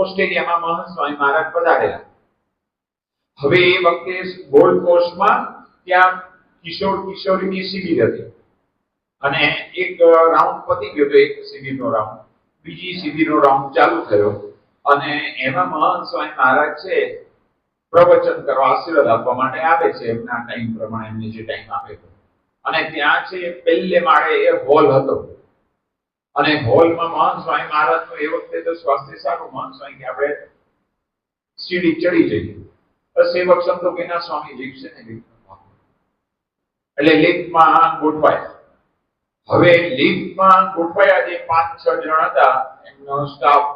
ઓસ્ટ્રેલિયામાં મહંત સ્વામી મહારાજ પધારેલા. હવે એ વખતે ગોલ્ડ કોસ્ટમાં ત્યાં કિશોર કિશોરીની શિબિર હતી. અને એક રાઉન્ડ પતી ગયો એક શિબિરનો રાઉન્ડ. બીજી શિબિરનો રાઉન્ડ ચાલુ થયો. અને એમાં મહંત સ્વામી મહારાજ છે, પ્રવચન કરવા આશીર્વાદ આપવા માટે આવે છે, એમના ટાઈમ પ્રમાણે એમને જે ટાઈમ આપે અને ત્યાં છે, પહેલે માળે એ હોલ હતો. અને હોલમાં મહંત સ્વામી મહારાજનું એ વખતે તો સ્વાસ્થ્ય સારું મહંત સ્વામી કે આપણે સીડી ચડી જઈએ. સેવક સંતો કે ના, સ્વામી જીવશે ને એટલે લિફ્ટમાં ગોઠવાય. હવે લિફ્ટમાં ગોઠવાયા જે પાંચ, છ જણ હતા, એમનો સ્ટાફ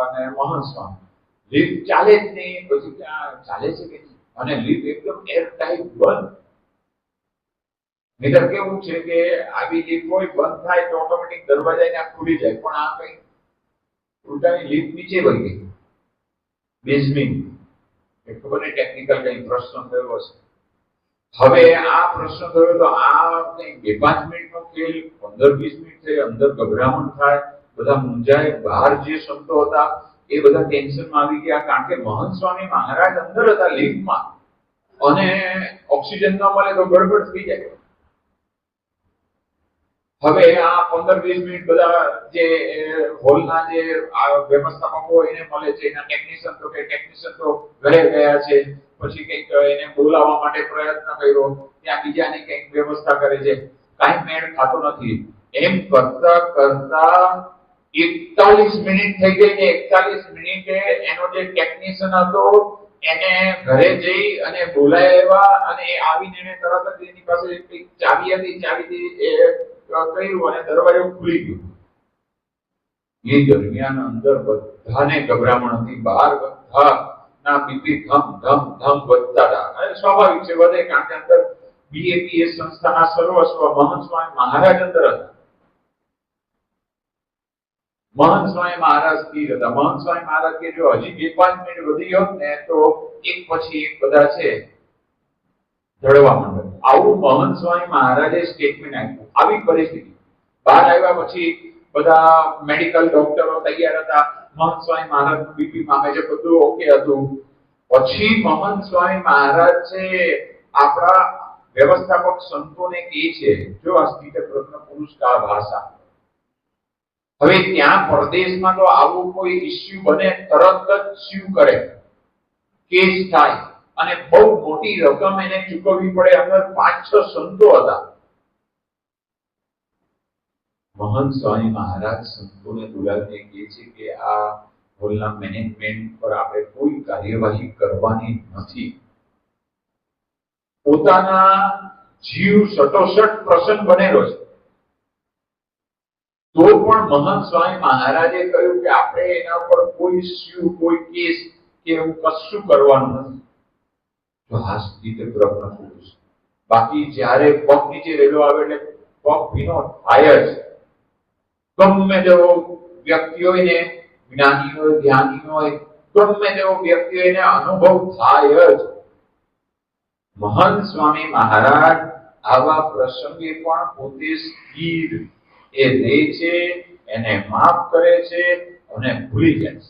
અને મહંત સ્વામી લિફ્ટ ચાલે જ નહીં, પછી ચાલે છે કે અને લિફ્ટ એકદમ એર ટાઈટ બંધ. નહીતર કેવું છે કે આવી લીફ હોય બંધ થાય તો ઓટોમેટિક દરવાજા એના ખુલી જાય, પણ આ કઈ ઉલટાની લીફ નીચે વહી ગઈ. બેઝમિંગ ખબર નહીં ટેકનિકલ કઈ પ્રશ્ન થયો હશે. હવે આ પ્રશ્ન થયો તો આ કઈ બે પાંચ મિનિટનો ખેલ, પંદર વીસ મિનિટ થઈ અંદર ગભરામણ થાય, બધા મૂંઝાય, બહાર જે સંતો હતા એ બધા ટેન્શનમાં આવી ગયા, કારણ કે મહંત સ્વામી મહારાજ અંદર હતા લીફમાં અને ઓક્સિજન ન મળે તો ગડબડ થઈ જાય. હવે આ પંદર, વીસ મિનિટ બધા જે હોલના જે વ્યવસ્થાપકો એને મળે છે. એના ટેકનિશિયન તો કે ટેકનિશિયન તો ઘરે ગયા છે. પછી કંઈક એને બોલાવવા માટે પ્રયત્ન કર્યો. ત્યાં બીજાની કંઈક વ્યવસ્થા કરે છે. કાંઈ મેળ ખાતો નથી. એમ કરતા કરતા એકતાલીસ મિનિટ થઈ ગઈ ને એકતાલીસ મિનિટે એનો જે ટેકનિશિયન હતો, એને ઘરે જઈ અને બોલાવ્યા અને આવીને તરત જ એની પાસે ચાવી હતી. ચાવીથી એ કર્યું અને દરવાજો ખુલી ગયો. એ દરમિયાન અંદર બધાને ગભરામણ હતી. બહાર બધા ના બીપી ધમ ધમ ધમ વધતા હતા. અને સ્વાભાવિક છે વધે કારણ કે અંદર બીએપીએસ સંસ્થાના સર્વસ્વ મહંત સ્વામી મહારાજ અંદર હતા. મહંત સ્વામી મહારાજ સ્થિર હતા. મહંત સ્વામી મહારાજ કે જો હજી બે પાંચ મિનિટ વધી હોત ને તો એક પછી એક બધા છે, જળવા માંડે. આવું મહંત સ્વામી મહારાજે સ્ટેટમેન્ટ આપ્યું. આવી પરિસ્થિતિ. બહાર આવ્યા પછી બધા મેડિકલ ડોક્ટરો તૈયાર હતા. મહંત સ્વામી મહારાજ બીપી મામે છે, બધું ઓકે હતું. પછી મહંત સ્વામી મહારાજ આપણા વ્યવસ્થાપક સંતોને કહે છે, જો આ સ્થિત પ્રશ્ન કા ભાષા? હવે ત્યાં પરદેશમાં તો આવું કોઈ ઇસ્યુ બને, તરત જ સ્યુ કરે? કેસ થાય. અને બહુ મોટી રકમ એને ચૂકવવી પડે. અંદર પાંચ છ સંતો હતા. મહંત સ્વામી મહારાજ સંતોને બોલાવીને કહે છે કે આ હોલના મેનેજમેન્ટ પર આપણે કોઈ કાર્યવાહી કરવાની નથી. પોતાના જીવ સટોસટ પ્રસંગ બનેલો છે. તો પણ મહંત સ્વામી મહારાજે કહ્યું કે આપણે એના પર કોઈ સ્યુ કોઈ કેસ કે એવું કશું કરવાનું નથી. તો આ રીતે પ્રશ્ન પુરુષ બાકી જ્યારે પગ નીચે રેલો આવે એટલે પગ ભીનો થાય ગમે તેવો વ્યક્તિ હોય ને, જ્ઞાની હોય, ધ્યાની હોય, ગમે તેવો વ્યક્તિ હોય ને, અનુભવ થાય જ. મહંત સ્વામી મહારાજ આવા પ્રસંગે પણ પોતે સ્થિર. એ લે છે, એને માફ કરે છે, અને ભૂલી જાય છે.